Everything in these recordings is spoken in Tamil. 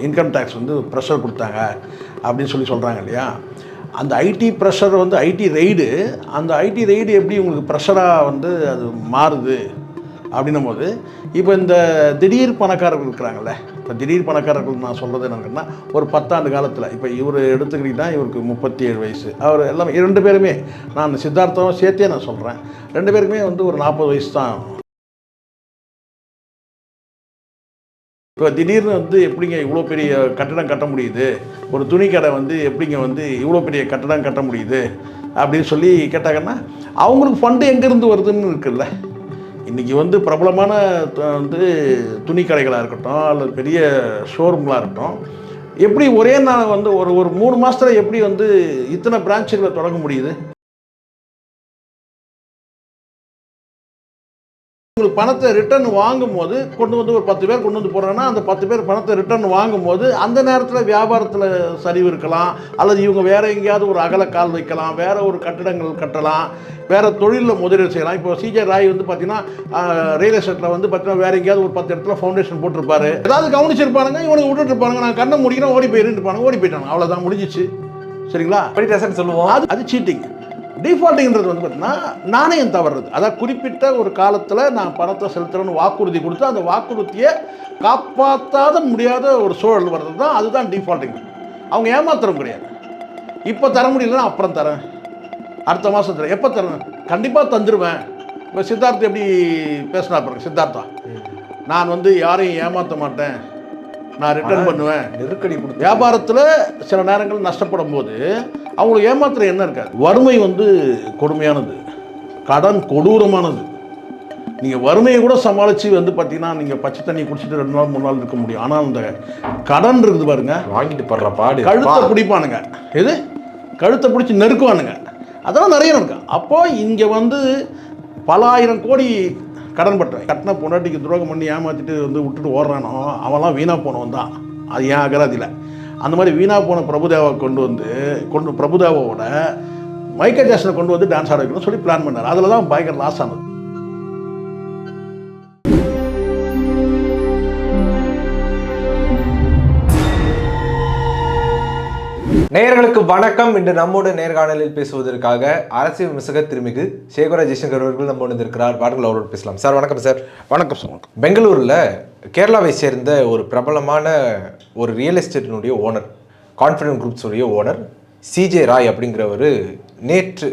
இன்கம் டேக்ஸ் வந்து ப்ரெஷர் கொடுத்தாங்க அப்படின்னு சொல்லி சொல்கிறாங்க இல்லையா? அந்த ஐடி ப்ரெஷர் வந்து ஐடி ரெய்டு அந்த ஐடி ரெய்டு எப்படி உங்களுக்கு ப்ரெஷராக வந்து அது மாறுது அப்படின்னும் போது இப்போ இந்த திடீர் பணக்காரர்கள் இருக்கிறாங்கல்ல இப்போ திடீர் பணக்காரர்கள் நான் சொல்கிறது என்னங்கன்னா ஒரு பத்தாண்டு காலத்தில் இப்போ இவர் எடுத்துக்கிட்டிங்கன்னா இவருக்கு முப்பத்தி ஏழு வயசு. அவர் எல்லாம் ரெண்டு பேருமே நான் சித்தார்த்தம் சேர்த்தே நான் சொல்கிறேன் ரெண்டு பேருக்குமே வந்து ஒரு நாற்பது வயசு தான் இப்போ திடீர்னு வந்து எப்படிங்க இவ்வளோ பெரிய கட்டடம் கட்ட முடியுது? ஒரு துணி கடை வந்து எப்படிங்க வந்து இவ்வளோ பெரிய கட்டடம் கட்ட முடியுது? அப்படின்னு சொல்லி கேட்டாங்கன்னா அவங்களுக்கு ஃபண்டு எங்கேருந்து வருதுன்னு இருக்குல்ல. இன்றைக்கி வந்து பிரபலமான வந்து துணி கடைகளாக இருக்கட்டும் அல்லது பெரிய ஷோரூம்களாக இருக்கட்டும் எப்படி ஒரே நாள் வந்து ஒரு ஒரு மூணு மாதத்தில் எப்படி வந்து இத்தனை பிரான்ச்சுகளை தொடங்க முடியுது? உங்களுக்கு பணத்தை ரிட்டர்ன் வாங்கும்போது கொண்டு வந்து ஒரு பத்து பேர் கொண்டு வந்து போடுறாங்கன்னா அந்த பத்து பேர் பணத்தை ரிட்டர்ன் வாங்கும்போது அந்த நேரத்தில் வியாபாரத்தில் சரிவு இருக்கலாம். அல்லது இவங்க வேற எங்கேயாவது ஒரு அகல கால் வைக்கலாம் வேற ஒரு கட்டிடங்கள் கட்டலாம் வேற தொழிலில் முதலீடு செய்யலாம். இப்போ சிஜே ராய் வந்து பார்த்தீங்கன்னா ரியல் எஸ்டேட்டில் வந்து பார்த்தீங்கன்னா வேற எங்கேயாவது ஒரு பத்து இடத்துல ஃபவுண்டேஷன் போட்டிருப்பாரு. ஏதாவது கவனிச்சிருப்பானுங்க இவனுக்கு விட்டுட்டு நான் கண்ணை முடிக்கிறேன் ஓடி போயிருந்துட்டு இருப்பானுங்க ஓடி போயிட்டாங்க அவ்வளோதான் முடிஞ்சிச்சு. சரிங்களா? படிதாசன் சொல்லுவோம். அது அது சீட்டிங் டிஃபால்ட்டிங்கிறது வந்து பார்த்தீங்கன்னா நாணயம் தவறுறது. அதாவது குறிப்பிட்ட ஒரு காலத்தில் நான் பணத்தை செலுத்துறேன்னு வாக்குறுதி கொடுத்து அந்த வாக்குறுதியை காப்பாற்றாத முடியாத ஒரு சூழல் வர்றது தான் அதுதான் டிஃபால்ட்டிங் அவங்க ஏமாத்துறவங்க கிடையாது. இப்போ தர முடியலன்னா அப்புறம் தரேன். அடுத்த மாதம் தரேன். எப்போ தரேன்? கண்டிப்பாக தந்துடுவேன் இப்போ சித்தார்த் எப்படி பேசினா பாருங்க சித்தார்த்தா. நான் வந்து யாரையும் ஏமாற்ற மாட்டேன். நான் ரிட்டர்ன் பண்ணுவேன். நெருக்கடி கொடுத்து வியாபாரத்தில் சில நேரங்கள் நஷ்டப்படும் போது அவங்களுக்கு ஏமாத்துற என்ன இருக்காது வறுமை வந்து கொடுமையானது. கடன் கொடூரமானது. நீங்கள் வறுமையை கூட சமாளித்து வந்து பார்த்தீங்கன்னா நீங்கள் பச்சை தண்ணி குடிச்சிட்டு ரெண்டு நாள் மூணு நாள் இருக்க முடியும். ஆனால் அந்த கடன் இருக்குது பாருங்க. வாங்கிட்டு படுற பாடு. கழுத்தை பிடிப்பானுங்க. எது? கழுத்தை பிடிச்சி நெருக்குவானுங்க. அதெல்லாம் நிறைய நடக்கும் அப்போ இங்கே வந்து பல ஆயிரம் கோடி கடன் பட்டவன். கட்டின பொண்டாட்டிக்கு துரோகம் பண்ணி ஏமாத்திட்டு வந்து விட்டுட்டு ஓடுறானோ அவன்லாம் வீணாக போனவன் தான். அது ஏன் அகராதியில். அந்த மாதிரி வீணாக போன பிரபுதேவா கொண்டு வந்து கொண்டு பிரபுதேவாவோட மைக்கேல் ஜாக்சனை கொண்டு வந்து டான்ஸ் ஆட வைக்கணும்னு சொல்லி பிளான் பண்ணார். அதில் தான் பயங்கர லாஸ் ஆனது. நேயர்களுக்கு வணக்கம். இன்று நம்மோடு நேர்காணலில் பேசுவதற்காக அரசியல் விமர்சக திருமிகு சேகரா ஜெய்சங்கர் அவர்கள் நம்ம இருக்கிறார் வாருங்கள் அவரோடு பேசலாம். சார் வணக்கம் சார். வணக்கம் சார் பெங்களூரில் கேரளாவை சேர்ந்த ஒரு பிரபலமான ஒரு ரியல் எஸ்டேட்டினுடைய ஓனர் கான்ஃபிடன்ட் குரூப்ஸுடைய ஓனர் சிஜே ராய் அப்படிங்கிறவர் நேற்று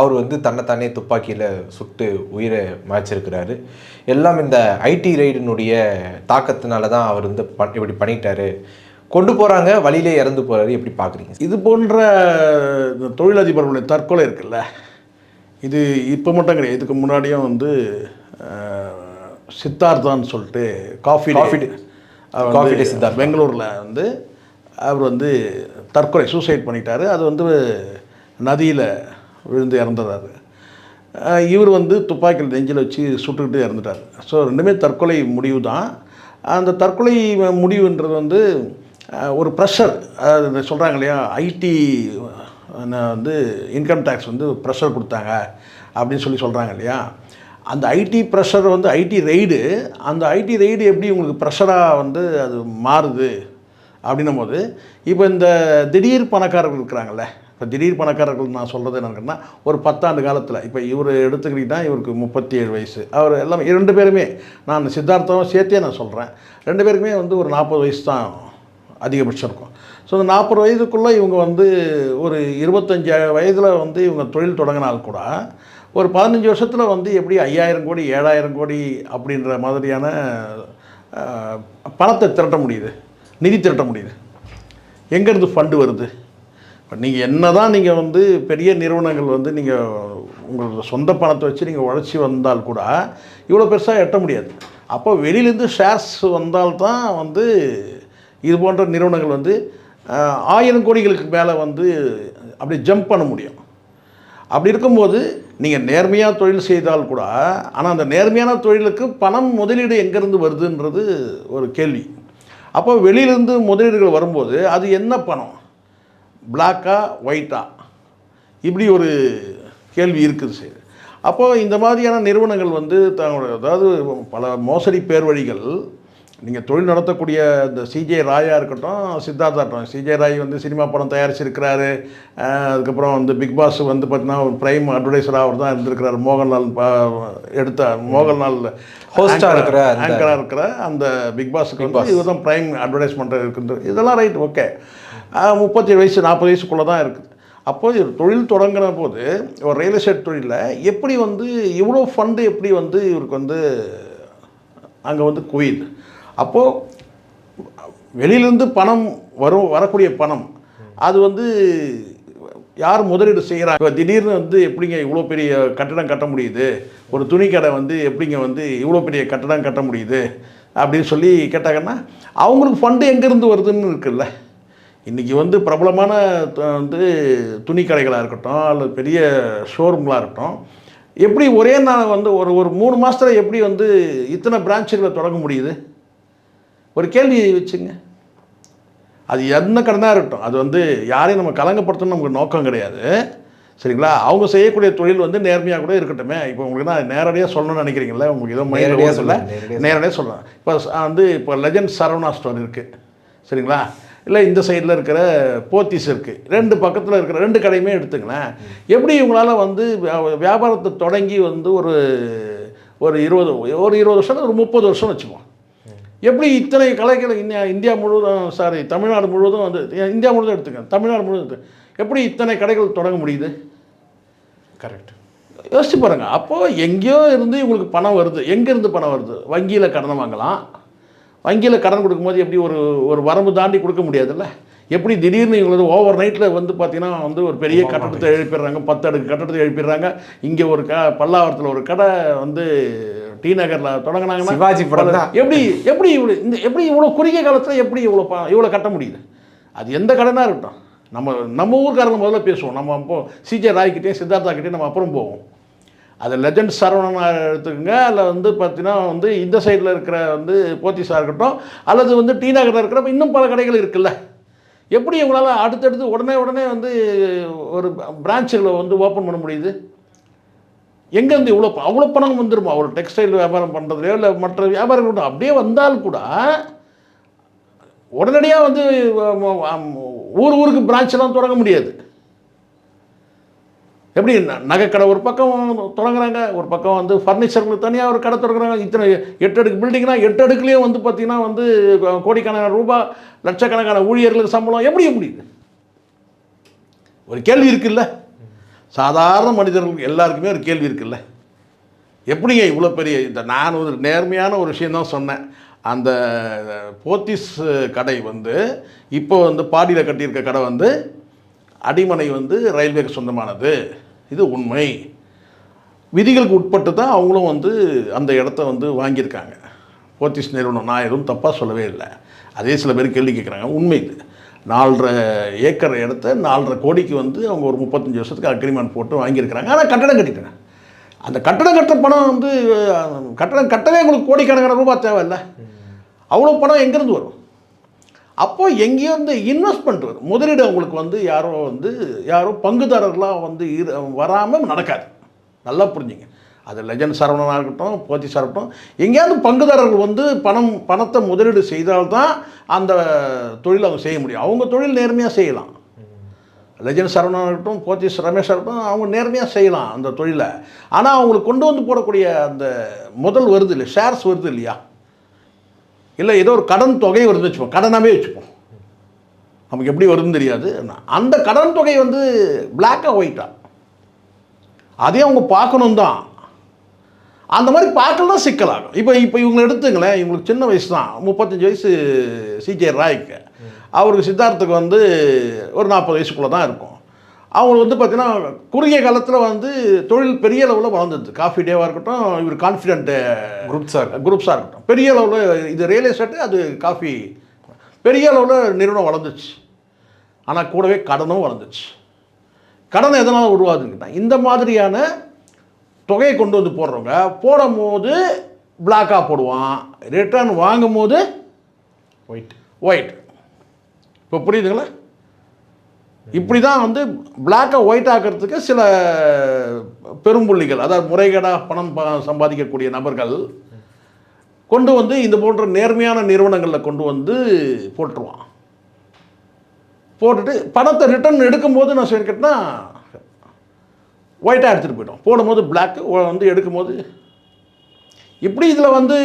அவர் வந்து தன்னைத்தானே துப்பாக்கியில் சுட்டு உயிரை மாய்ச்சிருக்கிறாரு. எல்லாம் இந்த ஐடி ரைடினுடைய தாக்கத்தினால தான் அவர் வந்து ப இப்படி பண்ணிட்டாரு. கொண்டு போகிறாங்க வழியிலே இறந்து போகிறாரு எப்படி பார்க்குறீங்க? இது போன்ற இந்த தொழிலதிபர்களுடைய தற்கொலை இருக்குல்ல? இது இப்போ மட்டும் கிடையாது. இதுக்கு முன்னாடியும் வந்து சித்தார்த்தான்னு சொல்லிட்டு காஃபி. Coffee day Siddhartha. பெங்களூரில் வந்து அவர் வந்து தற்கொலை சூசைட் பண்ணிட்டாரு. அது வந்து நதியில் விழுந்து இறந்துறாரு. அஹ், இவர் வந்து துப்பாக்கியில் நெஞ்சில் வச்சு சுட்டுக்கிட்டு இறந்துட்டார். ஸோ ரெண்டுமே தற்கொலை முடிவு தான் அந்த தற்கொலை முடிவுன்றது வந்து ஒரு ப்ரெஷர் அதாவது சொல்கிறாங்க இல்லையா ஐடி வந்து இன்கம் டேக்ஸ் வந்து ப்ரெஷர் கொடுத்தாங்க அப்படின்னு சொல்லி சொல்கிறாங்க இல்லையா. அந்த ஐடி ப்ரெஷர் வந்து ஐடி ரெய்டு அந்த ஐடி ரெய்டு எப்படி உங்களுக்கு ப்ரெஷராக வந்து அது மாறுது அப்படின்னும் போது இப்போ இந்த திடீர் பணக்காரர்கள் இருக்கிறாங்கல்ல இப்போ திடீர் பணக்காரர்கள் நான் சொல்கிறது என்னன்னா ஒரு பத்தாண்டு காலத்தில் இப்போ இவர் எடுத்துக்கிட்டிங்கன்னா இவருக்கு முப்பத்தி ஏழு வயசு. அவர் எல்லாம் ரெண்டு பேருமே நான் சித்தார்த்தம் சேர்த்தே நான் சொல்கிறேன் ரெண்டு பேருக்குமே வந்து ஒரு நாற்பது வயசு தான் அதிகபட்சம் இருக்கும். ஸோ இந்த நாற்பது வயதுக்குள்ளே இவங்க வந்து ஒரு இருபத்தஞ்சி வயதில் வந்து இவங்க தொழில் தொடங்கினால் கூட ஒரு பதினஞ்சு வருஷத்தில் வந்து எப்படி ஐயாயிரம் கோடி ஏழாயிரம் கோடி அப்படின்ற மாதிரியான பணத்தை திரட்ட முடியுது. நிதி திரட்ட முடியுது. எங்கேருந்து ஃபண்டு வருது? இப்போ நீங்கள் என்ன தான் நீங்கள் வந்து பெரிய நிறுவனங்கள் வந்து நீங்கள் உங்களோட சொந்த பணத்தை வச்சு நீங்கள் உழைச்சி வந்தால் கூட இவ்வளோ பெருசாக எட்ட முடியாது. அப்போ வெளியிலேருந்து ஷேர்ஸ் வந்தால்தான் வந்து இது போன்ற நிறுவனங்கள் வந்து ஆயிரம் கோடிகளுக்கு மேலே வந்து அப்படி ஜம்ப் பண்ண முடியும். அப்படி இருக்கும்போது நீங்கள் நேர்மையாக தொழில் செய்தால் கூட ஆனால் அந்த நேர்மையான தொழிலுக்கு பணம் முதலீடு எங்கேருந்து வருதுன்றது ஒரு கேள்வி. அப்போ வெளியிலேருந்து முதலீடுகள் வரும்போது அது என்ன பணம்? பிளாக்கா ஒயிட்டா இப்படி ஒரு கேள்வி இருக்குது சரி. அப்போது இந்த மாதிரியான நிறுவனங்கள் வந்து தங்களோட அதாவது பல மோசடி பேர் வழிகள் நீங்கள் தொழில் நடத்தக்கூடிய இந்த சிஜே ராயா இருக்கட்டும் சித்தார்த்தா இருக்கட்டும். சிஜே ராய் வந்து சினிமா படம் தயாரிச்சிருக்கிறாரு. அதுக்கப்புறம் வந்து பிக் பாஸ் வந்து பார்த்தீங்கன்னா ஒரு பிரைம் அட்வர்டைசராக அவர் தான் இருந்திருக்கிறார். மோகன்லால் எடுத்த மோகன்லால் Host-ஆ இருக்கிற ஆங்கராக இருக்கிற அந்த பிக் பாஸுக்கு வந்து இவர் தான் பிரைம் அட்வர்டைஸ்மெண்ட் இருக்குது இதெல்லாம் ரைட் ஓகே முப்பத்தி வயசு நாற்பது வயசுக்குள்ளே தான் இருக்குது. அப்போ இது தொழில் தொடங்குற போது ஒரு ரியல் எஸ்டேட் தொழிலில் எப்படி வந்து இவ்வளோ ஃபண்டு எப்படி வந்து இவருக்கு வந்து அங்கே வந்து குவியுது? அப்போது வெளியிலேருந்து பணம் வரும் வரக்கூடிய பணம் அது வந்து யார் முதலீடு செய்கிறாங்க? இப்போ திடீர்னு வந்து எப்படிங்க இவ்வளோ பெரிய கட்டடம் கட்ட முடியுது? ஒரு துணி கடை வந்து எப்படிங்க வந்து இவ்வளோ பெரிய கட்டடம் கட்ட முடியுது? அப்படின்னு சொல்லி கேட்டாங்கன்னா அவங்களுக்கு ஃபண்டு எங்கேருந்து வருதுன்னு இருக்குல்ல. இன்றைக்கி வந்து பிரபலமான வந்து துணி கடைகளாக இருக்கட்டும் அல்லது பெரிய ஷோரூம்களாக இருக்கட்டும் எப்படி ஒரே நாள் வந்து ஒரு ஒரு மூணு மாதத்தில் எப்படி வந்து இத்தனை பிரான்ச்சுகளை தொடங்க முடியுது? ஒரு கேள்வி வச்சுங்க. அது என்ன கடனாக இருக்கட்டும். அது வந்து யாரையும் நம்ம கலங்கப்படுத்தணும் நமக்கு நோக்கம் கிடையாது. சரிங்களா? அவங்க செய்யக்கூடிய தொழில் வந்து நேர்மையாக கூட இருக்கட்டுமே. இப்போ உங்களுக்கு நான் நேரடியாக சொல்லணும்னு நினைக்கிறீங்களா உங்களுக்கு ஏதோ நேரடியா மைண்டில் சொல்ல நேரடியாக சொல்லலாம். இப்போ வந்து இப்போ லெஜண்ட் சரவணா ஸ்டோர் இருக்குது சரிங்களா? இல்லை இந்த சைடில் இருக்கிற போத்தீஸ் இருக்குது ரெண்டு பக்கத்தில் இருக்கிற ரெண்டு கடையுமே எடுத்துங்களேன். எப்படி இவங்களால வந்து வியா- வியாபாரத்தை தொடங்கி வந்து ஒரு ஒரு இருபது ஒரு இருபது வருஷம் ஒரு முப்பது வருஷம் வச்சுப்போம் எப்படி இத்தனை கலைகளை இந்தியா இந்தியா முழுவதும் சாரி தமிழ்நாடு முழுவதும் வந்து இந்தியா முழுவதும் எடுத்துக்கங்க தமிழ்நாடு முழுவதும் எடுத்து- எப்படி இத்தனை கடைகள் தொடங்க முடியுது? கரெக்ட் யோசிச்சு பாருங்க அப்போது எங்கேயோ இருந்து இவங்களுக்கு பணம் வருது எங்கேருந்து பணம் வருது? வங்கியில் கடன் வாங்கலாம். வங்கியில் கடன் கொடுக்கும்போது எப்படி ஒரு ஒரு வரம்பு தாண்டி கொடுக்க முடியாதுல்ல? எப்படி திடீர்னு இவங்களுக்கு ஓவர் நைட்டில் வந்து பார்த்தீங்கன்னா வந்து ஒரு பெரிய கட்டடத்தை எழுப்பிடுறாங்க பத்து அடுக்கு கட்டடத்தை எழுப்பிடுறாங்க. இங்கே ஒரு க பல்லாவரத்தில் ஒரு கடை வந்து டி நகரில் தொடங்கினாங்கன்னா சிவாஜி படம் தான். எப்படி எப்படி இவ்வளோ இந்த எப்படி இவ்வளோ குறுகிய காலத்தில் எப்படி இவ்வளோ ப இவ்வளோ கட்ட முடியுது? அது எந்த கடனாக இருக்கட்டும். நம்ம நம்ம ஊர்க்காரங்க முதல்ல பேசுவோம். நம்ம அப்போ சிஜே ராய்கிட்டே சித்தார்த்தா கிட்டே நம்ம அப்புறம் போவோம். அது லெஜண்ட் சரவணனா எடுத்துக்கோங்க அதில் வந்து பார்த்தீங்கன்னா வந்து இந்த சைடில் இருக்கிற வந்து போத்தீஸாக இருக்கட்டும் அல்லது வந்து டி நகரில் இருக்கிற இன்னும் பல கடைகள் இருக்குல்ல. எப்படி இவங்களால அடுத்தடுத்து உடனே உடனே வந்து ஒரு பிரான்ச்சுகளை வந்து ஓப்பன் பண்ண முடியுது? எங்கேருந்து இவ்வளோ அவ்வளோ பணம் வந்துருமா? ஒரு டெக்ஸ்டைல் வியாபாரம் பண்ணுறதுலையோ இல்லை மற்ற வியாபாரம் கூட அப்படியே வந்தால் கூட உடனடியாக வந்து ஊர் ஊருக்கு பிரான்ச்செல்லாம் தொடங்க முடியாது. எப்படி? நகைக்கடை ஒரு பக்கம் தொடங்குறாங்க ஒரு பக்கம் வந்து ஃபர்னிச்சருக்கு தனியாக ஒரு கடை தொடங்குறாங்க இத்தனை எட்டு அடுக்கு பில்டிங்னா எட்டு அடுக்குலேயும் வந்து பார்த்திங்கன்னா வந்து கோடிக்கணக்கான ரூபா லட்சக்கணக்கான ஊழியர்களுக்கு சம்பளம் எப்படி முடியுது. ஒரு கேள்வி இருக்குல்ல? சாதாரண மனிதர்களுக்கு எல்லாருக்குமே ஒரு கேள்வி இருக்குல்ல? எப்படிங்க இவ்வளோ பெரிய இந்த நான் ஒரு நேர்மையான ஒரு விஷயந்தான் சொன்னேன். அந்த போத்திஸ் கடை வந்து இப்போ வந்து பாடியில் கட்டியிருக்க கடை வந்து அடிமனை வந்து ரயில்வேக்கு சொந்தமானது. இது உண்மை. விதிகளுக்கு உட்பட்டு தான் அவங்களும் வந்து அந்த இடத்த வந்து வாங்கியிருக்காங்க. போத்திஸ் நிறுவனம் நான் எதுவும் தப்பாக சொல்லவே இல்லை. அதே சில பேர் கேள்வி கேட்குறாங்க. உண்மை இது. நாலரை ஏக்கர் இடத்த நாலரை கோடிக்கு வந்து அவங்க ஒரு முப்பத்தஞ்சு வருஷத்துக்கு அக்ரிமெண்ட் போட்டு வாங்கியிருக்கிறாங்க. ஆனால் கட்டடம் கட்டிட்டாங்க. அந்த கட்டடம் கட்டுற பணம் வந்து கட்டடம் கட்டவே உங்களுக்கு கோடிக்கணக்கான ரூபாய் தேவையில்லை. அவ்வளோ பணம் எங்கேருந்து வரும்? அப்போது எங்கேயோ வந்து இன்வெஸ்ட்மெண்ட் வரும். முதலீடு அவங்களுக்கு வந்து யாரோ வந்து யாரோ பங்குதாரர்களாக வந்து இரு வராமல் நடக்காது. நல்லா புரிஞ்சுங்க. அது லெஜண்ட் சரவணனாக இருக்கட்டும் போத்தி சரட்டும் எங்கேயாவது பங்குதாரர்கள் வந்து பணம் பணத்தை முதலீடு செய்தால்தான் அந்த தொழில் அவங்க செய்ய முடியும். அவங்க தொழில் நேர்மையாக செய்யலாம். லெஜண்ட் சரவணனாக இருக்கட்டும் போத்தி ரமேஷாக இருக்கட்டும் அவங்க நேர்மையாக செய்யலாம் அந்த தொழிலை. ஆனால் அவங்களுக்கு கொண்டு வந்து போடக்கூடிய அந்த முதல் வருது இல்லை ஷேர்ஸ் வருது இல்லையா? இல்லை ஏதோ ஒரு கடன் தொகை வருதுன்னு வச்சுப்போம். கடனாகவே வச்சுப்போம். நமக்கு எப்படி வருதுன்னு தெரியாது. அந்த கடன் தொகை வந்து பிளாக்காக ஒயிட்டா அதையும் அவங்க பார்க்கணும் தான் அந்த மாதிரி பார்க்கலாம் சிக்கலாகும் இப்போ இப்போ இவங்களை எடுத்துங்களேன். இவங்களுக்கு சின்ன வயசு தான் முப்பத்தஞ்சு வயசு சிஜே ராய்க்கு. அவருக்கு சித்தார்த்துக்கு வந்து ஒரு நாற்பது வயசுக்குள்ளே தான் இருக்கும். அவங்களுக்கு வந்து பார்த்தீங்கன்னா குறுகிய காலத்தில் வந்து தொழில் பெரிய அளவில் வளர்ந்துருது காஃபி டேவாக இருக்கட்டும் இவர் கான்ஃபிடென்ட்டு குரூப் சார் குரூப்ஸாக இருக்கட்டும். பெரிய அளவில் இது ரியல் எஸ்டேட்டு அது காஃபி பெரிய அளவில் நிறுவனம் வளர்ந்துச்சு. ஆனால் கூடவே கடனும் வளர்ந்துச்சு. கடன் எதனால் உருவாதுங்கன்னா இந்த மாதிரியான தொகையை கொண்டு வந்து போடுறவங்க போடும் போது பிளாக்காக போடுவான். ரிட்டர்ன் வாங்கும் போது ஒயிட் ஒயிட் இப்போ புரியுதுங்களா? இப்படி தான் வந்து பிளாக்கை ஒயிட் ஆக்கிறதுக்கு சில பெரும்புள்ளிகள் அதாவது முறைகேடாக பணம் சம்பாதிக்கக்கூடிய நபர்கள் கொண்டு வந்து இந்த போன்ற நேர்மையான நிறுவனங்களில் கொண்டு வந்து போட்டுருவான். போட்டுட்டு பணத்தை ரிட்டர்ன் எடுக்கும்போது நான் சரி கேட்டேன்னா ஒயிட்டாக எடுத்துகிட்டு போயிட்டோம். போடும்போது பிளாக்கு வந்து எடுக்கும்போது இப்படி இதில் வந்து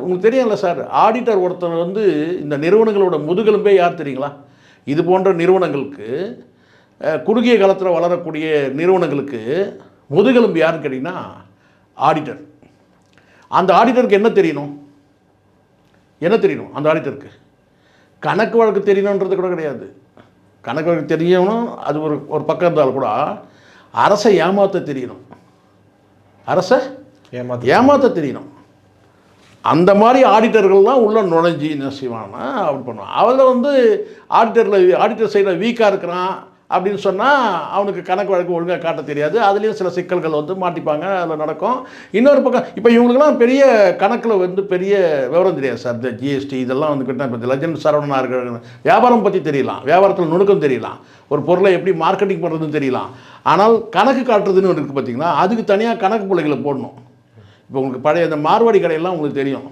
உங்களுக்கு தெரியும்ல சார் ஆடிட்டர் ஒருத்தர் வந்து இந்த நிறுவனங்களோட முதுகெலும்பே யார் தெரியுங்களா? இது போன்ற நிறுவனங்களுக்கு குறுகிய காலத்தில் வளரக்கூடிய நிறுவனங்களுக்கு முதுகெலும்பு யாருன்னு கேட்டிங்கன்னா ஆடிட்டர் அந்த ஆடிட்டருக்கு என்ன தெரியணும்? என்ன தெரியணும் அந்த ஆடிட்டருக்கு கணக்கு வழக்கு தெரியணுன்றது கூட கிடையாது. கணக்கு வழக்கு தெரியணும் அது ஒரு ஒரு பக்கம் இருந்தாலும் கூட அரசை ஏமாற்ற தெரியணும். அரசை ஏமாத்த ஏமாற்ற தெரியணும். அந்த மாதிரி ஆடிட்டர்கள்லாம் உள்ள நுழைஞ்சி என்ன செய்வான்னா அப்படி பண்ணுவான் அதில் வந்து ஆடிட்டரில் ஆடிட்டர் சைடில் வீக்காக இருக்கிறான். அப்படின்னு சொன்னால் அவனுக்கு கணக்கு வழக்கு ஒழுங்காக காட்ட தெரியாது. அதுலேயும் சில சிக்கல்கள் வந்து மாட்டிப்பாங்க. அதில் நடக்கும். இன்னொரு பக்கம் இப்போ இவங்களுக்குலாம் பெரிய கணக்கில் வந்து பெரிய விவரம் தெரியாது சார். இந்த ஜிஎஸ்டி இதெல்லாம் வந்து கிட்ட லஜன் சரவணனாக இருக்கிற வியாபாரம் பற்றி தெரியலாம். வியாபாரத்தில் நுணுக்கம் தெரியலாம். ஒரு பொருளை எப்படி மார்க்கெட்டிங் பண்ணுறதுன்னு தெரியலாம். ஆனால் கணக்கு காட்டுறதுன்னு ஒன்று இருக்குது பார்த்திங்கன்னா அதுக்கு தனியாக கணக்கு பிள்ளைகளை போடணும். இப்போ உங்களுக்கு பழைய இந்த மார்வாடி கடையெல்லாம் உங்களுக்கு தெரியும்.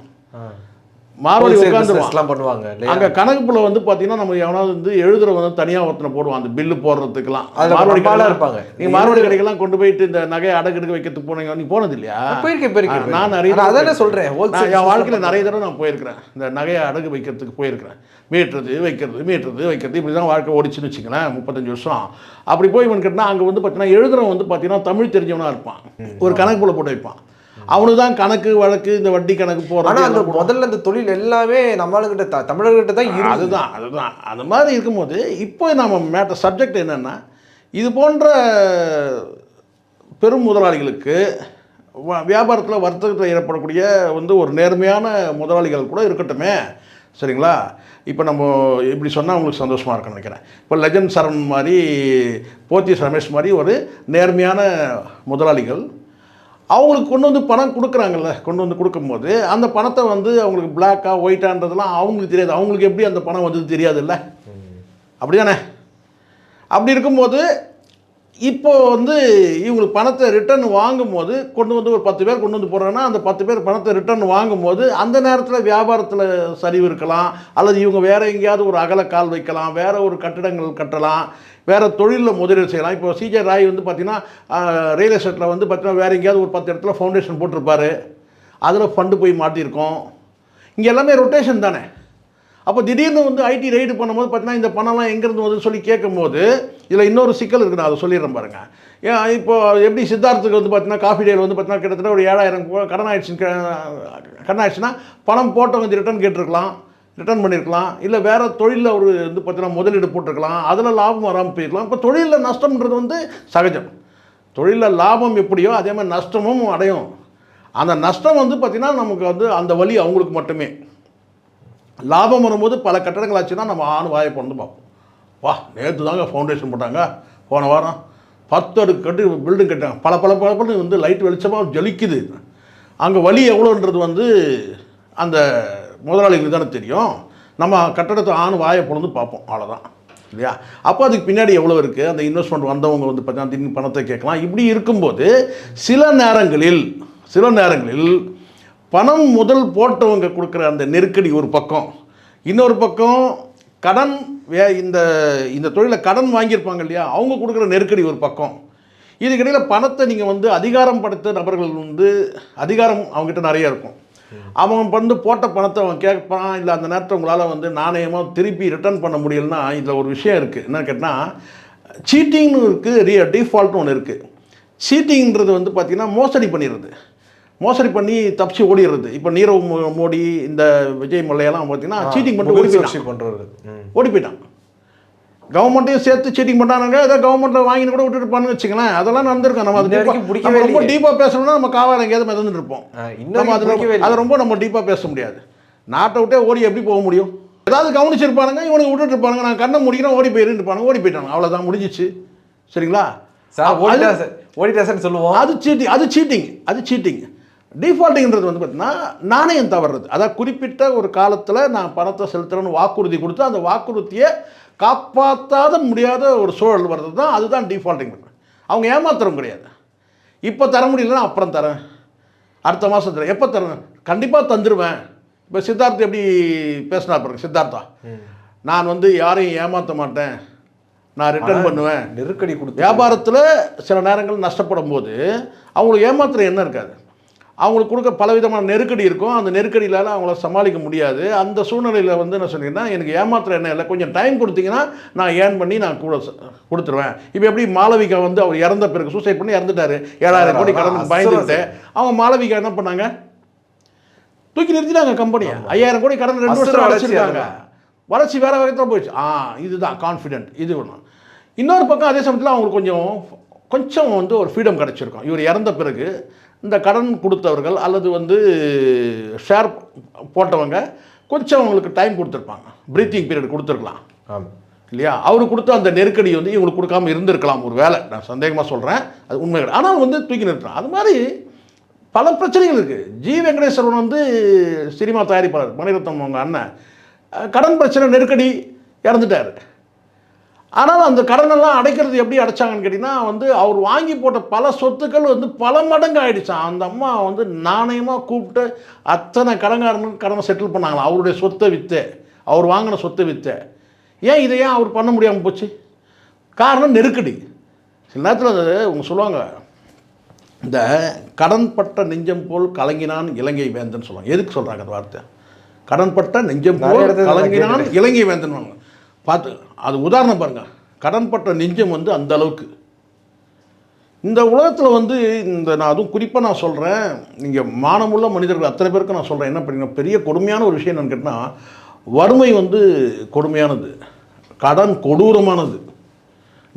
மார்வாடி உட்காந்துருவான். பண்ணுவாங்க அங்கே கணக்கு புள்ள வந்து பார்த்தீங்கன்னா நம்ம எவனாவது வந்து எழுதுறவங்க வந்து தனியாக ஒருத்தனை போடுவான் அந்த பில்லு ரொம்ப ஆளா கடையெல்லாம் இருப்பாங்க. நீங்கள் மார்வாடி கடைக்கெல்லாம் கொண்டு போயிட்டு இந்த நகையை அடக்கெடுக்க வைக்கிறதுக்கு போனீங்க நீ போனது இல்லையா போயிருக்கேன் போயிருக்கேன் நான் நிறைய அதானே ஹோல்சேல் என் வாழ்க்கையில் நிறைய தடவை நான் போயிருக்கிறேன். இந்த நகையை அடகு வைக்கிறதுக்கு போயிருக்கிறேன். மீட்டுறது வைக்கிறது மீட்டுறது வைக்கிறது. இப்படி தான் வாழ்க்கை ஓடிச்சுன்னு வச்சுங்களேன் முப்பத்தஞ்சு வருஷம். அப்படி போய் இவன் கேட்டால் அங்கே வந்து பார்த்தீங்கன்னா எழுதுறவன் வந்து பார்த்தீங்கன்னா தமிழ் தெரிஞ்சவனா இருப்பான். ஒரு கணக்கு போல போட்டு வைப்பான். அவனுக்கு தான் கணக்கு வழக்கு இந்த வட்டி கணக்கு ஆனா அந்த போகிறது முதல்ல அந்த தொழில் எல்லாமே நம்மளுக்கிட்ட த- தமிழர்கிட்ட தான் அதுதான் அதுதான். அந்த மாதிரி இருக்கும்போது இப்போ நம்ம மேட்ட சப்ஜெக்ட் என்னென்னா இது போன்ற பெரும் முதலாளிகளுக்கு வியாபாரத்தில் வர்த்தகத்தில் ஏற்படக்கூடிய வந்து ஒரு நேர்மையான முதலாளிகள் கூட இருக்கட்டுமே. சரிங்களா? இப்போ நம்ம இப்படி சொன்னால் உங்களுக்கு சந்தோஷமாக இருக்கும்னு நினைக்கிறேன். இப்போ லெஜண்ட் சரண் மாதிரி போத்தி ரமேஷ் மாதிரி ஒரு நேர்மையான முதலாளிகள் அவங்களுக்கு கொண்டு வந்து பணம் கொடுக்குறாங்கல்ல கொண்டு வந்து கொடுக்கும்போது அந்த பணத்தை வந்து அவங்களுக்கு பிளாக்கா ஒயிட்டான்றதெல்லாம் அவங்களுக்கு தெரியாது. அவங்களுக்கு எப்படி அந்த பணம் வந்தது தெரியாதுல்ல? அப்படிதானே? அப்படி இருக்கும்போது இப்போ வந்து இவங்களுக்கு பணத்தை ரிட்டர்ன் வாங்கும்போது கொண்டு வந்து ஒரு பத்து பேர் கொண்டு வந்து போடுறாங்கன்னா அந்த பத்து பேர் பணத்தை ரிட்டர்ன் வாங்கும்போது அந்த நேரத்தில் வியாபாரத்தில் சரிவு இருக்கலாம். அல்லது இவங்க வேறு எங்கேயாவது ஒரு அகல கால் வைக்கலாம் வேறு ஒரு கட்டிடங்கள் கட்டலாம் வேறு தொழிலில் முதலீடு செய்யலாம். இப்போ சிஜே ராய் வந்து பார்த்திங்கன்னா ரியல் எஸ்டேட்டில் வந்து பார்த்திங்கன்னா வேறு எங்கேயாவது ஒரு பத்து இடத்துல ஃபவுண்டேஷன் போட்டிருப்பாரு. அதில் ஃபண்டு போய் மாட்டியிருக்கோம். இங்கே எல்லாமே ரொட்டேஷன் தானே? அப்போ திடீர்னு வந்து ஐடி ரைடு பண்ணும்போது பார்த்தீங்கன்னா இந்த பணம்லாம் எங்கேருந்து வருதுன்னு சொல்லி கேட்கும்போது இதில் இன்னொரு சிக்கல் இருக்குது நான் அதை சொல்லிடுறேன் பாருங்கள் ஏன் இப்போ எப்படி சித்தார்த்துக்கு வந்து பார்த்தீங்கன்னா காஃபி டேயில் வந்து பார்த்தீங்கன்னா கிட்டத்தட்ட ஒரு ஏழாயிரம் கடன் ஆயிடுச்சு கடன் ஆயிடுச்சுன்னா பணம் போட்டவங்க ரிட்டர்ன் கேட்டிருக்கலாம் ரிட்டர்ன் பண்ணியிருக்கலாம் இல்லை வேறு தொழிலில் ஒரு வந்து பார்த்தீங்கன்னா முதலீடு போட்டிருக்கலாம். அதில் லாபம் வராமல் போயிருக்கலாம். இப்போ தொழிலில் நஷ்டம்ன்றது வந்து சகஜம். தொழிலில் லாபம் எப்படியோ அதே மாதிரி நஷ்டமும் அடையும். அந்த நஷ்டம் வந்து பார்த்திங்கன்னா நமக்கு வந்து அந்த வழி அவங்களுக்கு மட்டுமே. லாபம் வரும்போது பல கட்டடங்கள் ஆச்சுன்னா நம்ம ஆண் வாயை பிறந்து பார்ப்போம். வா நேற்று தாங்க ஃபவுண்டேஷன் போட்டாங்க. போன வாரம் பத்து அடுக்கு கட்டி பில்டிங் கட்டாங்க பல பல பல பல வந்து லைட் வெளிச்சமாக ஜொலிக்குது. அங்கே வழி எவ்வளோன்றது வந்து அந்த முதலாளிகளுக்கு தானே தெரியும். நம்ம கட்டடத்தை ஆண் வாயை பிறந்து பார்ப்போம் அவ்வளோதான் இல்லையா? அப்போ அதுக்கு பின்னாடி எவ்வளோ இருக்குது அந்த இன்வெஸ்ட்மெண்ட் வந்தவங்க வந்து பார்த்தீங்கன்னா திடீர்னு பணத்தை கேட்கலாம். இப்படி இருக்கும்போது சில நேரங்களில் சில நேரங்களில் பணம் முதல் போட்டவங்க கொடுக்குற அந்த நெருக்கடி ஒரு பக்கம். இன்னொரு பக்கம் கடன் வே இந்த இந்த தொழிலை கடன் வாங்கியிருப்பாங்க இல்லையா? அவங்க கொடுக்குற நெருக்கடி ஒரு பக்கம். இதுக்கிடையில் பணத்தை நீங்கள் வந்து அதிகாரம் படுத்த நபர்கள் வந்து அதிகாரம் அவங்ககிட்ட நிறைய இருக்கும். அவன் வந்து போட்ட பணத்தை அவன் கேட்பான் இல்லை அந்த நேரத்தை உங்களால் வந்து நாணயமாக திருப்பி ரிட்டர்ன் பண்ண முடியலன்னா இதில் ஒரு விஷயம் இருக்குது என்ன கேட்டால் சீட்டிங்னு இருக்குது ரீ டிஃபால்ட்னு ஒன்று இருக்குது சீட்டிங்கிறது வந்து பார்த்திங்கன்னா மோசடி பண்ணிடுறது. மோசடி பண்ணி தப்பிச்சு ஓடிடுறது. இப்போ நீரவ் மோடி இந்த விஜய் மல்லையெல்லாம் பார்த்தீங்கன்னா சீட்டிங் பண்ணிட்டு ஓடி போயிட்டான் ம். ஓடி போயிட்டான் கவர்மெண்ட்டையும் சேர்த்து சீட்டிங் பண்ணானுங்க ஏதோ கவர்மெண்ட்டில் வாங்கி கூட விட்டுட்டு பண்ணு வச்சுங்களேன் அதெல்லாம் நடந்திருக்கும். நம்ம அது பிடிக்கவே ரொம்ப. டீப்பாக பேசணும்னா நம்ம காவால் எங்கேயாவது மிதந்துட்டு இருப்போம். ஆ, இன்ன நம்ம வரைக்கும் அதில் பிடிக்கவே இல்லை. அதை ரொம்ப நம்ம டீப்பாக பேச முடியாது. நாட்டை விட்டே ஓடி எப்படி போக முடியும்? ஏதாவது கவனிச்சிருப்பானுங்க இவனுக்கு விட்டுட்டு இருப்பானுங்க. நான் கண்ணை முடிக்கிறேன் ஓடி போயிருன்னு இருப்பானுங்க. ஓடி போயிட்டாங்க அவ்வளோதான் முடிஞ்சிச்சு. சரிங்களா? சார் அது- ஓடிட்டா சார் ஓடிட்டா சார் சொல்லுவோம். அது சீட்டிங் அது சீட்டிங் அது சீட்டிங் டிஃபால்ட்டிங்கிறது வந்து பார்த்தீங்கன்னா நாணயம் தவறுறது. அதாவது குறிப்பிட்ட ஒரு காலத்தில் நான் பணத்தை செலுத்துறேன்னு வாக்குறுதி கொடுத்து அந்த வாக்குறுதியை காப்பாற்றாத முடியாத ஒரு சூழல் வர்றது தான் அதுதான் டிஃபால்ட்டிங் அவங்க ஏமாத்துறவங்க கிடையாது. இப்போ தர முடியலன்னா அப்புறம் தரேன். அடுத்த மாதம் தரேன். எப்போ தரேன்? கண்டிப்பாக தந்துடுவேன் இப்போ சித்தார்த் எப்படி பேசினார் பாருங்க சித்தார்த்தா. நான் வந்து யாரையும் ஏமாற்ற மாட்டேன். நான் ரிட்டர்ன் பண்ணுவேன். நெருக்கடி கொடுத்து வியாபாரத்தில் சில நேரங்கள் நஷ்டப்படும் போது அவங்களுக்கு ஏமாத்துற எண்ணம் இருக்காது. அவங்களுக்கு கொடுக்க பலவிதமான நெருக்கடி இருக்கும். அந்த நெருக்கடியிலால அவங்கள சமாளிக்க முடியாது. அந்த சூழ்நிலையில் வந்து என்ன சொன்னீங்கன்னா எனக்கு ஏமாத்துற எண்ணம் இல்லை. கொஞ்சம் டைம் கொடுத்தீங்கன்னா நான் ஏர்ன் பண்ணி நான் கூட கொடுத்துருவேன். இப்போ எப்படி மாளவிகா வந்து அவர் இறந்த பிறகு சூசைட் பண்ணி இறந்துட்டாரு. ஏழாயிரம் கோடி கடன் பயந்துக்கிட்டு அவங்க மாளவிகா என்ன பண்ணாங்க? தூக்கி நிறுத்திட்டாங்க கம்பெனியை ஐயாயிரம் கோடி கடன் ரெண்டு வருஷம் வளர்ச்சிருக்காங்க வளர்ச்சி வேற விதத்தில் போயிடுச்சு. ஆ இதுதான் கான்ஃபிடென்ட் இது ஒன்று இன்னொரு பக்கம் அதே சமயத்தில் அவங்களுக்கு கொஞ்சம் கொஞ்சம் வந்து ஒரு ஃப்ரீடம் கிடச்சிருக்கும். இவர் இறந்த பிறகு இந்த கடன் கொடுத்தவர்கள் அல்லது வந்து ஷேர் போட்டவங்க கொஞ்சம் அவங்களுக்கு டைம் கொடுத்துருப்பாங்க. ப்ரீத்திங் பீரியட் கொடுத்துருக்கலாம். ஆமாம் இல்லையா? அவருக்கு கொடுத்த அந்த நெருக்கடி வந்து இவங்களுக்கு கொடுக்காம இருந்திருக்கலாம் ஒரு வேலை நான் சந்தேகமாக சொல்கிறேன் அது உண்மை கிடையாது. ஆனால் வந்து தூக்கி நிறுத்துறான் அது மாதிரி பல பிரச்சனைகள் இருக்குது ஜி வெங்கடேஸ்வரன் வந்து சினிமா தயாரிப்பாளர் மணிரத்னம் அவங்க அண்ணன். கடன் பிரச்சனை நெருக்கடி இறந்துட்டார். ஆனால் அந்த கடனெல்லாம் அடைக்கிறது எப்படி அடைச்சாங்கன்னு கேட்டிங்கன்னா வந்து அவர் வாங்கி போட்ட பல சொத்துக்கள் வந்து பல மடங்கு ஆயிடுச்சான் அந்த அம்மா வந்து நாணயமாக கூப்பிட்டு அத்தனை கடன்காரனுக்கு கடனை செட்டில் பண்ணாங்களாம். அவருடைய சொத்தை விற்று அவர் வாங்கின சொத்தை விற்று ஏன் இதை ஏன் அவர் பண்ண முடியாமல் போச்சு? காரணம் நெருக்கடி. சில நேரத்தில் அது அவங்க சொல்லுவாங்க இந்த கடன்பட்ட நெஞ்சம் போல் கலங்கினான் இலங்கை வேந்தன் சொல்லுவாங்க. எதுக்கு சொல்கிறாங்க அந்த வார்த்தை? கடன்பட்ட நெஞ்சம் போல் கலங்கினான் இலங்கை வேந்தன் பார்த்து அது உதாரணம் பாருங்க. கடன்பட்ட நெஞ்சம் வந்து அந்த அளவுக்கு. இந்த உலகத்தில் வந்து இந்த நான் அதுவும் குறிப்பாக நான் சொல்கிறேன் நீங்கள் மானமுள்ள மனிதர்கள் அத்தனை பேருக்கு நான் சொல்கிறேன் என்ன பண்ணீங்கன்னா பெரிய கொடுமையான ஒரு விஷயம் என்னன்னு கேட்டால் வறுமை வந்து கொடுமையானது. கடன் கொடூரமானது.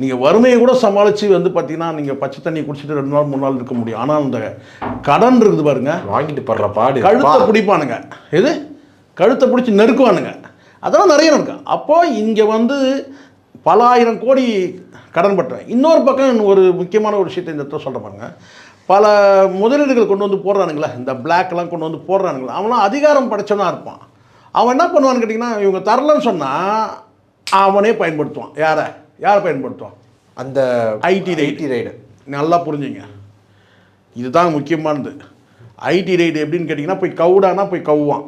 நீங்கள் வறுமையை கூட சமாளித்து வந்து பார்த்தீங்கன்னா நீங்கள் பச்சை தண்ணி குடிச்சிட்டு ரெண்டு நாள் மூணு நாள் இருக்க முடியும். ஆனால் அந்த கடன் இருக்குது பாருங்க. வாங்கிட்டு படுற பாடு. கழுத்தை பிடிப்பானுங்க. எது? கழுத்தை பிடிச்சி நெருக்குவானுங்க. அதெல்லாம் நிறைய இருக்கு. அப்போ இங்கே வந்து பல ஆயிரம் கோடி கடன் பட்டேன் இன்னொரு பக்கம் ஒரு முக்கியமான ஒரு விஷயத்தை இந்த இடத்துல சொல்ல பாருங்க. பல முதலீடுகள் கொண்டு வந்து போடுறானுங்களே இந்த பிளாக்லாம் கொண்டு வந்து போடுறானுங்களே. அவன்லாம் அதிகாரம் படைச்சவனா இருப்பான். அவன் என்ன பண்ணுவான்னு கேட்டிங்கன்னா இவங்க தரலன்னு சொன்னால் அவனே பயன்படுத்துவான். யாரை? யாரை பயன்படுத்துவான்? அந்த ஐடி ரைட் ஐடி ரைடு நல்லா புரிஞ்சுங்க. இதுதான் முக்கியமானது. ஐடி ரைடு எப்படின்னு கேட்டிங்கன்னா போய் கவுடானா போய் கவுவான்.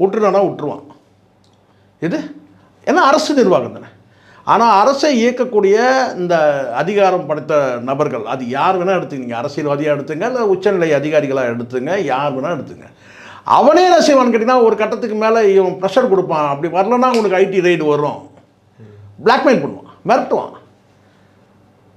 விட்டுறானா விட்டுருவான். இது ஏன்னா அரசு நிர்வாகம் தானே? ஆனால் அரசை இயக்கக்கூடிய இந்த அதிகாரம் படைத்த நபர்கள் அது யார் வேணால் எடுத்துங்க. அரசியல்வாதியாக எடுத்துங்க இல்லை உச்சநிலை அதிகாரிகளாக எடுத்துங்க யார் வேணால் எடுத்துங்க. அவனே என்ன செய்வான்னு கேட்டிங்கன்னா ஒரு கட்டத்துக்கு மேலே இவன் ப்ரெஷர் கொடுப்பான். அப்படி வரலன்னா உனக்கு ஐடி ரைடு வரும். பிளாக்மெயில் பண்ணுவான். மிரட்டுவான்.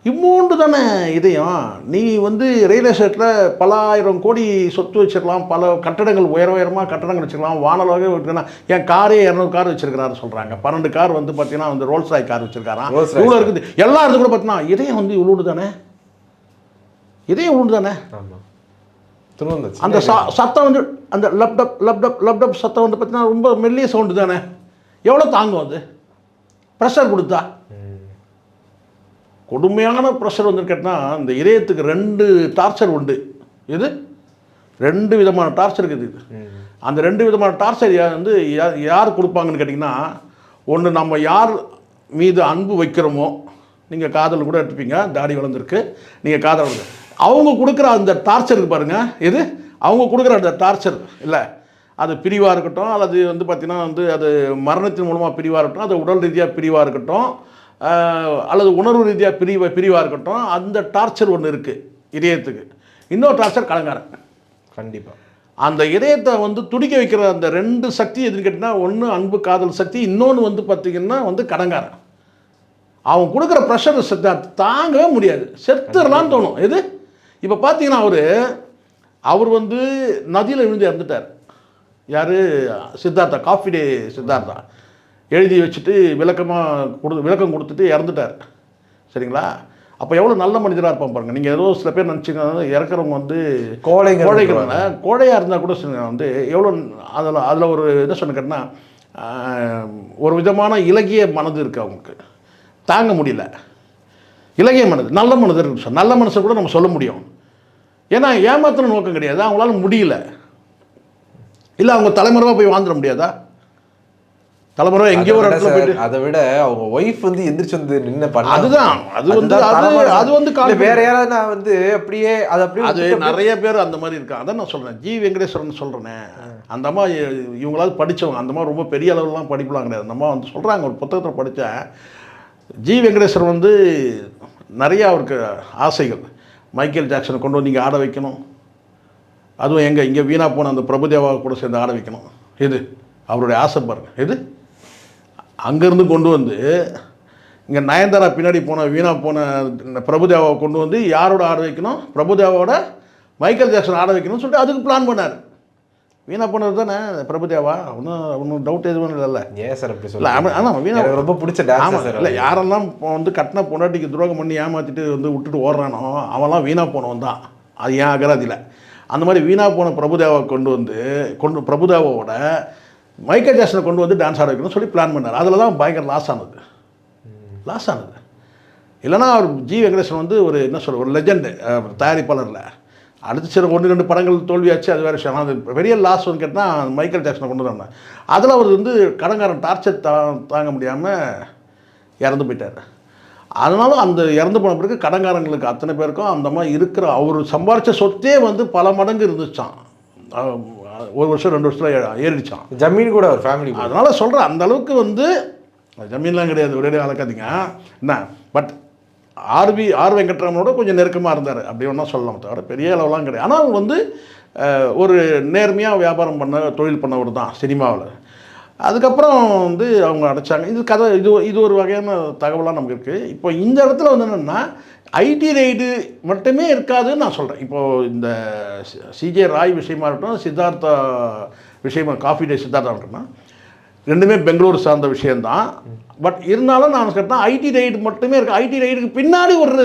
இம்மூண்டு தானே இதயம்? நீ வந்து ரியல் எஸ்டேட்டில் பல ஆயிரம் கோடி சொத்து வச்சிருக்கலாம் பல கட்டடங்கள் உயர உயரமாக கட்டடங்கள் வச்சிருக்கலாம் வானலாக இருக்குன்னா என் காரே இரநூறு கார் வச்சிருக்கிறாரு சொல்கிறாங்க பன்னெண்டு கார் வந்து பார்த்தீங்கன்னா வந்து ரோல்ஸ் ராய் கார் வச்சிருக்காராம். இவ்வளோ இருக்குது. எல்லா இடத்துல கூட பார்த்தீங்கன்னா இதயம் வந்து இவ்வளோடு தானே இதயம் இவ்வளோடு தானே ஆமாம் அந்த சத்தம் வந்து அந்த லப்டப் லப்டப் லப்டப் சத்தம் வந்து பார்த்தீங்கன்னா ரொம்ப மெல்லிய சவுண்டு தானே? எவ்வளோ தாங்கும் அது? ப்ரெஷர் கொடுத்தா. கொடுமையான ப்ரெஷர் வந்து கேட்டால் இந்த இதயத்துக்கு ரெண்டு டார்ச்சர் உண்டு. இது ரெண்டு விதமான டார்ச்சர் இருக்குது இது. அந்த ரெண்டு விதமான டார்ச்சர் வந்து யார் கொடுப்பாங்கன்னு கேட்டிங்கன்னா ஒன்று நம்ம யார் மீது அன்பு வைக்கிறோமோ நீங்கள் காதல் கூட எடுத்துப்பீங்க தாடி வளர்ந்துருக்கு நீங்கள் காதல் வளர்ந்து அவங்க கொடுக்குற அந்த டார்ச்சருக்கு பாருங்கள் இது அவங்க கொடுக்குற அந்த டார்ச்சர் இல்லை அது பிரிவாக இருக்கட்டும் அல்லது வந்து பார்த்திங்கன்னா வந்து அது மரணத்தின் மூலமாக பிரிவாக இருக்கட்டும் அது உடல் ரீதியாக பிரிவாக இருக்கட்டும் அல்லது உணர்வு ரீதியாக பிரிவ பிரிவாக இருக்கட்டும் அந்த டார்ச்சர் ஒன்று இருக்குது இதயத்துக்கு. இன்னொரு டார்ச்சர் கலங்காரன் கண்டிப்பாக அந்த இதயத்தை வந்து துடிக்க வைக்கிற அந்த ரெண்டு சக்தி எதுன்னு கேட்டிங்கன்னா ஒன்று அன்பு காதல் சக்தி இன்னொன்று வந்து பார்த்திங்கன்னா வந்து கடங்காரன் அவன் கொடுக்குற ப்ரெஷர் தாங்கவே முடியாது. செத்துடலான்னு தோணும். எது? இப்போ பார்த்தீங்கன்னா அவர் அவர் வந்து நதியில் விழுந்து இறந்துட்டார். யார்? Siddhartha Coffee Day Siddhartha. எழுதி வச்சுட்டு விளக்கமாக கொடு விளக்கம் கொடுத்துட்டு இறந்துட்டார். சரிங்களா? அப்போ எவ்வளோ நல்ல மனிதராக இருப்பான் பாருங்க. நீங்கள் ஏதோ சில பேர் நினச்சிங்க இறக்குறவங்க வந்து கோழைங்க கோழைகள் கோழையாக இருந்தால் கூட சொல்லுங்க வந்து எவ்வளோ அதில் அதில் ஒரு என்ன சொன்ன கேட்டினா ஒரு விதமான இலகிய மனது இருக்குது அவங்களுக்கு. தாங்க முடியல. இலகிய மனது நல்ல மனது இருக்கு சார். நல்ல மனசை கூட நம்ம சொல்ல முடியும். ஏன்னா ஏமாத்தின நோக்கம் கிடையாது. அவங்களால முடியல. இல்லை அவங்க தலைமுறைவாக போய் வாழ்ந்துட முடியாதா? தலைமுறை எங்கேயோ ஒரு இடத்துல போயிட்டு. அதை விட அவங்க ஒய்ஃப் வந்து எந்திரிச்சு வந்து நின்று பண்ண அதுதான். அது வந்து- அது- அது வந்து confidence. வேற யாராவது நான் வந்து அப்படியே அது அப்படியே அது நிறைய பேர் அந்த மாதிரி இருக்காங்க. அதான் நான் சொல்கிறேன் ஜி வெங்கடேஸ்வரன் சொல்கிறேனே அந்த அம்மா இவங்களாவது படித்தவங்க அந்த மாதிரி ரொம்ப பெரிய அளவுலாம் படிப்புலாம் கிடையாது. அந்த அம்மா வந்து சொல்கிறாங்க ஒரு புத்தகத்தில் படித்தேன் ஜி வெங்கடேஸ்வரன் வந்து நிறையா அவருக்கு ஆசைகள். மைக்கேல் ஜாக்சனை கொண்டு வந்து இங்கே ஆட வைக்கணும். அதுவும் எங்கே இங்கே வீணா போன அந்த பிரபுதேவா கூட சேர்ந்து ஆட வைக்கணும். எது? அவருடைய ஆசை பாருங்க. எது? அங்கேருந்து கொண்டு வந்து இங்கே நயன்தாரா பின்னாடி போன வீணா போன பிரபுதேவாவை கொண்டு வந்து யாரோட ஆட வைக்கணும்? பிரபுதேவாவோட மைக்கேல் ஜாக்சன் ஆட வைக்கணும்னு சொல்லிட்டு அதுக்கு பிளான் பண்ணார். வீணா போனது தானே பிரபுதேவா ஒன்றும் ஒன்றும் டவுட் எதுவும் இல்லைல்ல. ஏன் சார் அப்படி இல்லை சொல்ல ஆமாம் வீணா ரொம்ப பிடிச்ச ஆமாம் டான்ஸ் சார் இல்லை யாரெல்லாம் வந்து கட்டின பொண்டாட்டிக்கு துரோகம் பண்ணி ஏமாற்றிட்டு வந்து விட்டுட்டு ஓடுறானோ அவன்லாம் வீணா போனவன் தான். அது ஏன் அகராதியில்? அந்த மாதிரி வீணா போன பிரபுதேவா கொண்டு வந்து கொண்டு பிரபுதேவாவோட மைக்கேல் ஜாக்சனை கொண்டு வந்து டான்ஸ் ஆட வைக்கணும்னு சொல்லி பிளான் பண்ணார். அதில் தான் பயங்கர லாஸ் ஆனது. லாஸ் ஆனது. இல்லைன்னா அவர் ஜி வெங்கடேசன் வந்து ஒரு என்ன சொல்கிற ஒரு லெஜெண்டு தயாரிப்பாளரில். அடுத்து சில ஒன்று ரெண்டு படங்கள் தோல்வியாச்சு அது வேறு விஷயம். ஆனால் அது பெரிய லாஸ் வந்து கேட்டால் மைக்கேல் ஜாக்சனை கொண்டு வந்தாங்க அதில் அவர் வந்து கடங்காரன் டார்ச்சர் தா தாங்க முடியாமல் இறந்து போயிட்டார். அதனால அந்த இறந்து போன பிறகு கடங்காரங்களுக்கு அத்தனை பேருக்கும் அந்த மாதிரி இருக்கிற அவர் சம்பாரித்த சொத்தே வந்து பல மடங்கு இருந்துச்சான் ஒரு வருஷம் ரெண்டு வருஷத்தில் ஏறிடுச்சான் ஜமீன் கூட ஒரு ஃபேமிலி அதனால் சொல்கிறேன் அந்த அளவுக்கு வந்து ஜமீன்லாம் கிடையாது ஒரே அளக்காதீங்க என்ன? பட் ஆர்வி ஆர் வெங்கட்ராமனோட கொஞ்சம் நெருக்கமாக இருந்தார் அப்படி ஒன்றா சொல்லலாம் தவிர பெரிய அளவுலாம் கிடையாது. ஆனால் வந்து ஒரு நேர்மையாக வியாபாரம் பண்ண தொழில் பண்ணவர் தான் சினிமாவில். அதுக்கப்புறம் வந்து அவங்க அடைச்சாங்க. இது கதை இது இது ஒரு வகையான தகவலாக நமக்கு இருக்குது இப்போ இந்த இடத்துல வந்து என்னென்னா ஐடி ரைடு மட்டுமே இருக்காதுன்னு நான் சொல்கிறேன் இப்போது இந்த சிஜே ராய் விஷயமா இருக்கட்டும் சித்தார்த்தா விஷயமா காஃபி டே சித்தார்த்தா இருக்கட்டும் ரெண்டுமே பெங்களூர் சார்ந்த விஷயந்தான் பட் இருந்தாலும் நான் கேட்டேன் ஐடி ரைடு மட்டுமே இருக்கு. ஐடி ரைடுக்கு பின்னாடி ஒரு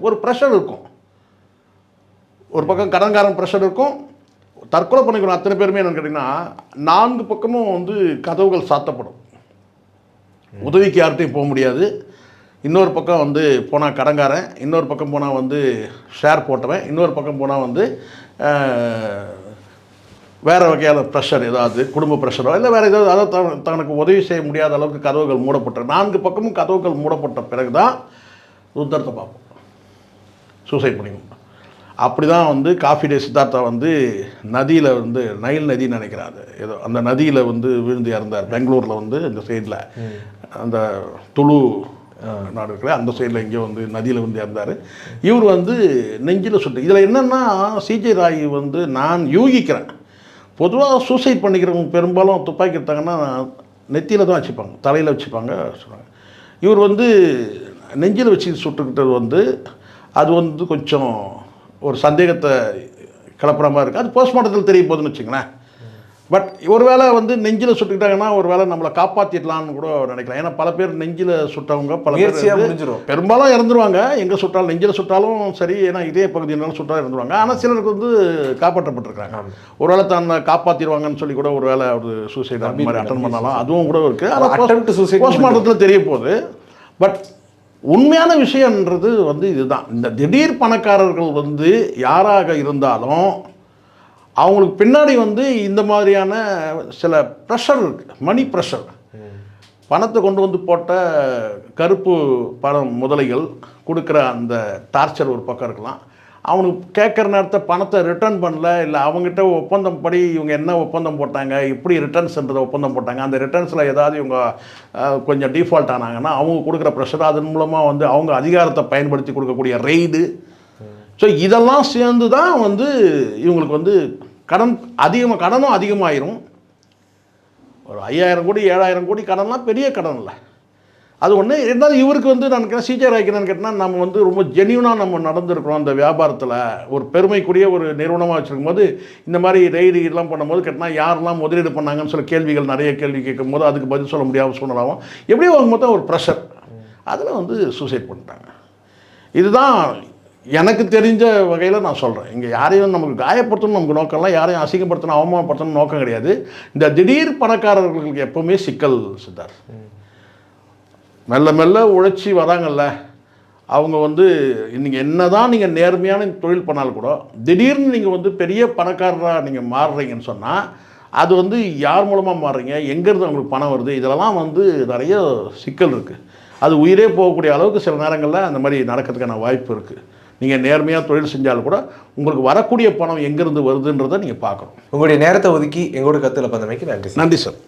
ஒரு ப்ரெஷர் இருக்கும். ஒரு பக்கம் கடன்காரன் ப்ரெஷர் இருக்கும். தற்கொலை பண்ணிக்கணும் அத்தனை பேருமே என்னன்னு கேட்டிங்கன்னா நான்கு பக்கமும் வந்து கதவுகள் சாத்தப்படும். உதவிக்கு யார்கிட்டையும் போக முடியாது. இன்னொரு பக்கம் வந்து போனால் கடங்காரன் இன்னொரு பக்கம் போனால் வந்து ஷேர் போட்டவன் இன்னொரு பக்கம் போனால் வந்து வேறு வகையான ப்ரெஷர் ஏதாவது குடும்ப ப்ரெஷரோ இல்லை வேறு ஏதாவது அதை தன- தனக்கு உதவி செய்ய முடியாத அளவுக்கு கதவுகள் மூடப்பட்ட நான்கு பக்கமும் கதவுகள் மூடப்பட்ட பிறகு தான் ருத்தரத்தை பார்ப்போம் சூசைட் பண்ணிக்கணும் அப்படி தான் வந்து காஃபி டே சித்தார்த்தா வந்து நதியில் வந்து நைல் நதின்னு நினைக்கிறேன் அது ஏதோ அந்த நதியில் வந்து விழுந்து இறந்தார். பெங்களூரில் வந்து இந்த சைடில் அந்த துளு நாடு அந்த சைடில் எங்கேயோ வந்து நதியில் வந்து இறந்தார். இவர் வந்து நெஞ்சில் சுட்டு. இதில் என்னென்னா சிஜே ராய் வந்து நான் யூகிக்கிறேன். பொதுவாக சூசைட் பண்ணிக்கிறவங்க பெரும்பாலும் துப்பாக்கி எடுத்தாங்கன்னா நெத்தியில் தான் வச்சுப்பாங்க தலையில் வச்சுப்பாங்க சொல்லுவாங்க இவர் வந்து நெஞ்சில் வச்சு சுட்டுக்கிட்டது வந்து அது வந்து கொஞ்சம் ஒரு சந்தேகத்தை கிளப்புற மாதிரி இருக்குது அது போஸ்ட்மார்ட்டத்தில் தெரிய போகுதுன்னு வச்சுங்களேன் பட் ஒருவேளை வந்து நெஞ்சில் சுட்டுக்கிட்டாங்கன்னா ஒருவேளை நம்மளை காப்பாற்றிடலான்னு கூட நினைக்கலாம். ஏன்னா பல பேர் நெஞ்சில் சுட்டவங்க பல பேர். பெரும்பாலும் இறந்துருவாங்க. எங்கே சுட்டாலும் நெஞ்சில் சுட்டாலும் சரி ஏன்னா இதே பகுதியினாலும் சுட்டாலும் இறந்துருவாங்க. ஆனால் சிலருக்கு வந்து காப்பாற்றப்பட்டிருக்காங்க ஒருவேளை தன்னை காப்பாற்றிடுவாங்கன்னு சொல்லி கூட ஒருவேளை அவர் சூசைட் அந்த மாதிரி அட்டன் பண்ணலாம் அதுவும் கூட இருக்குது suicide போஸ்ட்மார்ட்டத்தில் தெரிய போகுது. பட் உண்மையான விஷயன்றது வந்து இதுதான். இந்த திடீர் பணக்காரர்கள் வந்து யாராக இருந்தாலும் அவங்களுக்கு பின்னாடி வந்து இந்த மாதிரியான சில ப்ரெஷர் இருக்குது மணி ப்ரெஷர் பணத்தை கொண்டு வந்து போட்ட கருப்பு பணம் முதலைகள் கொடுக்குற அந்த டார்ச்சர் ஒரு பக்கம் இருக்கலாம். அவனுக்கு கேட்குற நேரத்தை பணத்தை ரிட்டர்ன் பண்ணல இல்லை அவங்ககிட்ட ஒப்பந்தம் படி இவங்க என்ன ஒப்பந்தம் போட்டாங்க எப்படி ரிட்டர்ன்ஸ்ன்றதை ஒப்பந்தம் போட்டாங்க. அந்த ரிட்டர்ன்ஸில் ஏதாவது இவங்க கொஞ்சம் டிஃபால்ட் ஆனாங்கன்னா அவங்க கொடுக்குற ப்ரெஷர் அதன் மூலமாக வந்து அவங்க அதிகாரத்தை பயன்படுத்தி கொடுக்கக்கூடிய ரெய்டு ஸோ இதெல்லாம் சேர்ந்து தான் வந்து இவங்களுக்கு வந்து கடன் அதிகமாக கடனும் அதிகமாயிரும். ஒரு ஐயாயிரம் கோடி ஏழாயிரம் கோடி கடன்லாம் பெரிய கடன் இல்லை அது ஒன்று இருந்தாலும் இவருக்கு வந்து நான் கேட்டேன் சீச்சர் ஆகிக்கிறேன்னு கேட்டால் நம்ம வந்து ரொம்ப ஜென்யூனாக நம்ம நடந்திருக்கிறோம் அந்த வியாபாரத்தில். ஒரு பெருமைக்குரிய ஒரு நிறுவனமாக வச்சுருக்கும் போது இந்த மாதிரி ரெய்டு இதெல்லாம் பண்ணும்போது கேட்டால் யாரெல்லாம் முதலீடு பண்ணாங்கன்னு சொல்ல கேள்விகள் நிறைய கேள்வி கேட்கும் போது அதுக்கு பதில் சொல்ல முடியாத சூழ்நிலாவும் எப்படியோ அவங்க மொத்தம் ஒரு ப்ரெஷர் அதில் வந்து சூசைட் பண்ணிட்டாங்க. இதுதான் எனக்கு தெரிஞ்ச வகையில் நான் சொல்கிறேன் இங்கே யாரையும் நமக்கு காயப்படுத்தணும் நமக்கு நோக்கம்லாம் யாரையும் அசிங்கப்படுத்தணும் அவமானப்படுத்தணும் நோக்கம் கிடையாது. இந்த திடீர் பணக்காரர்களுக்கு எப்போவுமே சிக்கல் சித்தார். மெல்ல மெல்ல உழைச்சி வராங்கல்ல அவங்க வந்து நீங்கள் என்ன தான் நீங்கள் நேர்மையான தொழில் பண்ணாலும் கூட திடீர்னு நீங்கள் வந்து பெரிய பணக்காரராக நீங்கள் மாறுறீங்கன்னு சொன்னால் அது வந்து யார் மூலமாக மாறுறீங்க? எங்கேருந்து உங்களுக்கு பணம் வருது? இதெல்லாம் வந்து நிறைய சிக்கல் இருக்குது அது உயிரே போகக்கூடிய அளவுக்கு சில நேரங்களில் அந்த மாதிரி நடக்கிறதுக்கான வாய்ப்பு இருக்குது நீங்கள் நேர்மையாக தொழில் செஞ்சாலும் கூட உங்களுக்கு வரக்கூடிய பணம் எங்கேருந்து வருதுன்றதை நீங்கள் பார்க்கணும். உங்களுடைய நேரத்தை ஒதுக்கி எங்களோட கத்துல பந்தமைக்கு நன்றி நன்றி சார்.